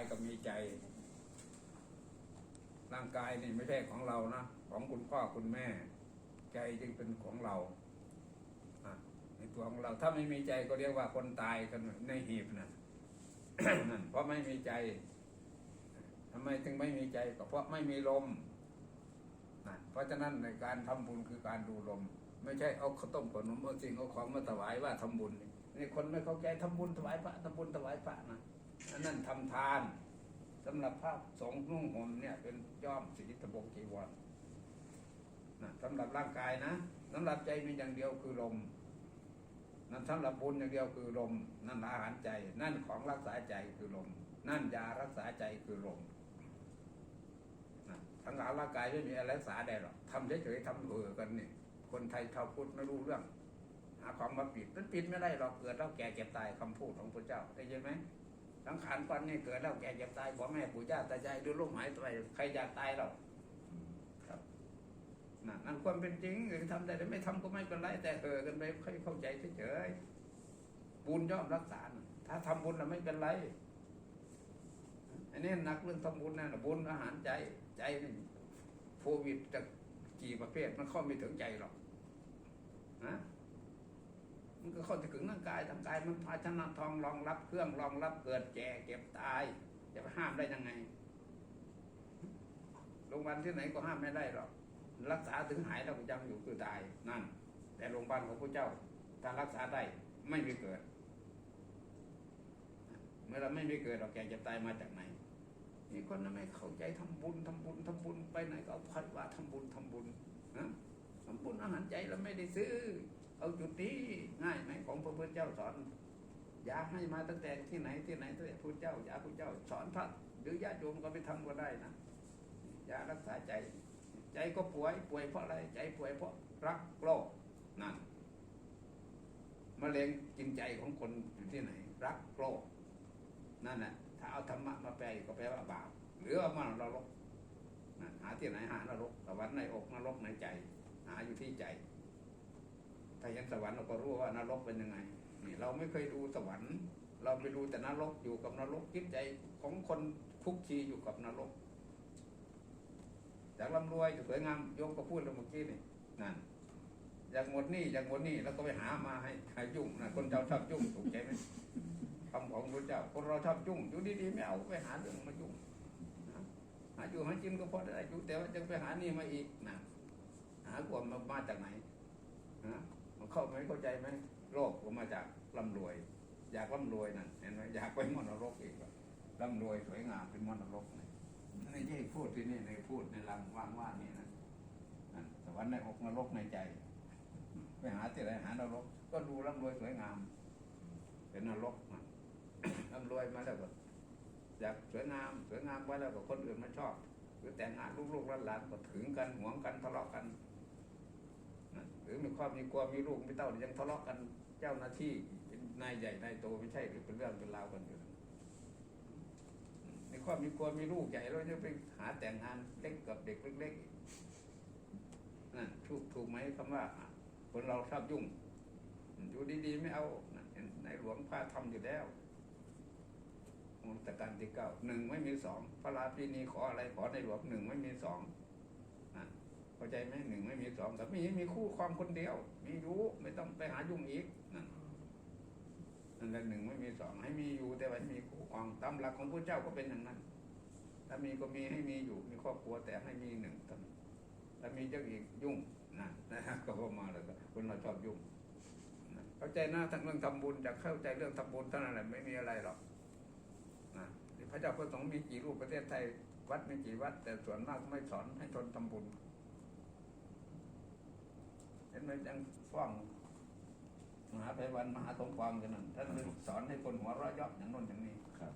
ายกับมีใจ ร่างกายนี่ไม่ใช่ของเรานะ ของคุณพ่อคุณแม่ ใจจึงเป็นของเราในตัวของเราถ้าไม่มีใจก็เรียกว่าคนตายกันในหีบนะนั่นเพราะไม่มีใจทำไมถึงไม่มีใจก็เพราะไม่มีลมนะเพราะฉะนั้นในการทำบุญคือการดูลม ไม่ใช่เอาข้าวต้มขนมเอาสิ่งเอาของมาถวายว่าทำบุญนี่นี่คนไม่เข้าใจทำบุญถวายพระทำบุญถวายพระนะ อันนั้นทำทานสำหรับพระสงนุ่งห่มเนี่ย เป็นย่อมสิทธิบงจีวรนะสำหรับร่างกายนะสำหรับใจมีอย่างเดียวคือลมนั่นสำหรับบุญอย่างเดียวคือลม นั่นอาหารใจ นั่นของรักษาใจคือลม นั่นยารักษาใจคือลมทั้งหลายร่างกายไม่มีอะไรรักษาได้หรอกทำเฉยๆทำเบื่อกันนี่คนไทยชาวพุทธไม่รู้เรื่องหาของมาปิดมันปิดไม่ได้หรอกเกิดแล้วแก่เจ็บตายคำพูดของพระเจ้าได้ยินไหม สังขารฟันนี่เกิดแล้วแก่เจ็บตายพ่อแม่ปู่ย่าตายายดูลมหายไปใครอยากตายหรอกครับนั่นนั่นความเป็นจริงหรือทำได้หรือไม่ทำก็ไม่เป็นไร แต่เออกันไปค่อยเข้าใจเฉยๆบุญย่อมรักษา ถ้าทำบุญน่ะไม่เป็นไรอันนี้หนักเรื่องทำบุญนะบุญอาหารใจใจนี่โควิดจะกี่ประเภทมันเข้าไม่ถึงใจหรอกนะ ก็เข้าถึงร่างกายทางกายมันภาชนะทองรองรับเครื่องรองรับเกิดแก่เก็บตายจะไปห้ามได้ยังไงโรงพยาบาลที่ไหนก็ห้ามไม่ได้หรอกรักษาถึงหายแล้วก็ยังอยู่คือตายนั่น แต่โรงพยาบาลของพระเจ้าถ้ารักษาได้ไม่มีเกิด เมื่อเราไม่มีเกิดเราแก่จะตายมาจากไหนนี่คนนั้นไม่เข้าใจทำบุญทำบุญทำบุญไปไหนก็เอาพัดว่าทำบุญทำบุญนะทำบุญอาหารใจเราไม่ได้ซื้อ เอาจุดนี้ง่ายไหมของพระพุทธเจ้าสอน อยาให้มาตั้งแต่ที่ไหนที่ไหนตั้งแต่พระเจ้าอยากพระเจ้าสอนพระหรือญาติโยมก็ไปทำก็ได้นะยารักษาใจ ใจก็ป่วยป่วยเพราะอะไรใจป่วยเพราะรักโลกนั่นมะเร็งกินใจของคนอยู่ที่ไหน รักโลกนั่นแหละถ้าเอาธรรมะมาแปลก็แปลว่าบาปหรือเอามานรกนั่นหาที่ไหนหานรกสวรรค์ในอกนรกในใจ หาอยู่ที่ใจ ถ้าเห็นสวรรค์เราก็รู้ว่านรกเป็นยังไงนี่เราไม่เคยดูสวรรค์ เราไปดูแต่นรกอยู่กับนรกจิตใจของคนคุกคีอยู่กับนรกอยากร่ำรวยจะสวยงามโยมก็พูดแล้วเมื่อกี้นี่นั่นอยากหมดนี้อยากหมดนี้แล้วก็ไปหามาให้ใหยุ่งนะคนเราชอบยุ่งถูกใจไหมคำของพระเจ้า คนเราชอบยุ่งอยู่ดีๆไม่เอาไปหาเรื่องมายุ่งหาอยู่หากินก็พอได้อยู่แต่ว่าจะไปหานี้มาอีกนะหาความมามาจากไหนนะ มันเข้าไหมเข้าใจไหมโลกก็มาจากร่ำรวย อยากร่ำรวยนั่นเห็นไหมอยากไปมรนรกอีกว่าร่ำรวยสวยงามเป็นมรนรกนะไม่ใช่พูดที่นี่ในพูดในลังว่างว่านี่นะนั่นสวรรค์ในอกนรกในใจ ไปหาที่ไหนหานรก ก็ดูร่ำรวยสวยงาม เป็นนรกนร่ำรวยมาแล้วก็อยากสวยงามสวยงามไว้แล้วก็คนอื่นมาชอบหรือแต่งงานลูกๆหลานๆก็ถึงกันหวงกันทะเลาะกัน รือมีความมีกลัวมีลูกมีเต้ายังทะเลาะกันเจ้าหน้าที่เป็นนายใหญ่นายโตไม่ใช่หรือเป็นเรื่องเป็นราวกันอยู่ในครอบมีครัวมีลูกใหญ่เราจะไปหาแต่งงานเล็กกับเด็กเล็กๆนั่นถูกถูกไหมคำว่าคนเราชอบยุ่ง อยู่ดีๆไม่เอาในหลวงพาทำอยู่แล้วมรตการที่เก้าหนึ่งไม่มีสองพระราปีนีขออะไรขอในหลวงหนึ่งไม่มีสอง ไหมหนึ่สองแต่มีมีคู่ความคนเดียว มีรู้ไม่ต้องไปหายุ่งอีกนั่นนั่นแหละหนึ่งไม่มีสองให้มีอยู่แต่ว่ามีคู่ครองตามหลักของพระเจ้าก็เป็นอย่างนั้น ถ้ามีก็มีให้มีอยู่ มีครอบครัวแต่ให้มีหนึ่งตนถ้ามีเจ้าอีกยุ่งนะนะก็เข้ามาแล้วคนเราชอบยุ่งเข้าใจนะทั้งเรื่องทำบุญจะเข้าใจเรื่องทำบุญเท่านั้นแหละไม่มีอะไรหรอกนะพระเจ้าพระสงฆ์มีกี่รูปประเทศไทยวัดมีกี่วัด แต่ส่วนมากไม่สอนให้ทนทำบุญ เห็นไหมยังฟ้องมหาไพวันมหาสมความกันนั่นท่านสอนให้คนหัวเราะยาะอย่างนั้นอย่างนี้ครับ